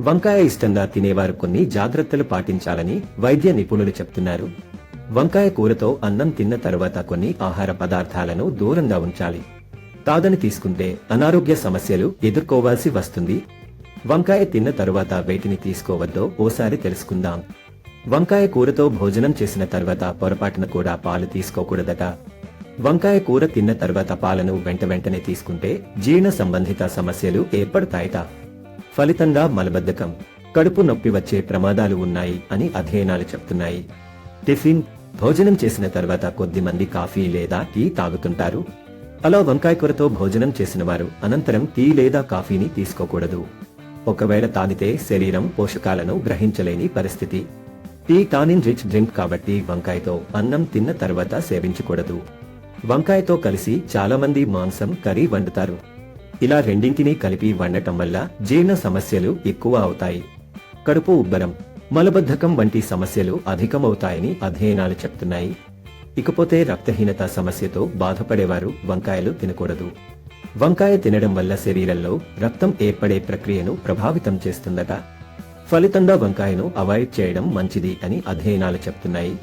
వంకాయ ఇష్టంగా తినేవారు కొన్ని జాగ్రత్తలు పాటించాలని వైద్య నిపుణులు చెప్తున్నారు. వంకాయ కూరతో అన్నం తిన్న తర్వాత కొన్ని ఆహార పదార్థాలను దూరంగా ఉంచాలి. తాదని తీసుకుంటే అనారోగ్య సమస్యలు ఎదుర్కోవాల్సి వస్తుంది. వంకాయ తిన్న తరువాత వేటిని తీసుకోవద్దో ఓసారి తెలుసుకుందాం. వంకాయ కూరతో భోజనం చేసిన తర్వాత పొరపాటున కూడా పాలు తీసుకోకూడదట. వంకాయ కూర తిన్న తర్వాత పాలను వెంట వెంటనే తీసుకుంటే జీర్ణ సంబంధిత సమస్యలు ఏర్పడతాయట. ఫలితంగా మలబద్ధకం కడుపు నొప్పి వచ్చే ప్రమాదాలు ఉన్నాయి అని అధ్యయనాలు చెప్తున్నాయి. టిఫిన్ భోజనం చేసిన తర్వాత కొద్ది మంది కాఫీ లేదా టీ తాగుతుంటారు. అలా వంకాయ కూరతో భోజనం చేసిన వారు అనంతరం టీ లేదా కాఫీని తీసుకోకూడదు. ఒకవేళ తాగితే శరీరం పోషకాలను గ్రహించలేని పరిస్థితి. టీ టానిన్ రిచ్ డ్రింక్ కాబట్టి వంకాయతో అన్నం తిన్న తర్వాత సేవించకూడదు. వంకాయతో కలిసి చాలామంది మాంసం కర్రీ వండుతారు. ఇలా రెండింటినీ కలిపి వండటం వల్ల జీర్ణ సమస్యలు ఎక్కువ అవుతాయి. కడుపు ఉబ్బరం మలబద్ధకం వంటి సమస్యలు అధికమవుతాయని అధ్యయనాలు చెప్తున్నాయి. ఇకపోతే రక్తహీనత సమస్యతో బాధపడేవారు వంకాయలు తినకూడదు. వంకాయ తినడం వల్ల శరీరంలో రక్తం ఏర్పడే ప్రక్రియను ప్రభావితం చేస్తుందట. ఫలితంగా వంకాయను అవాయిడ్ చేయడం మంచిది అని అధ్యయనాలు చెప్తున్నాయి.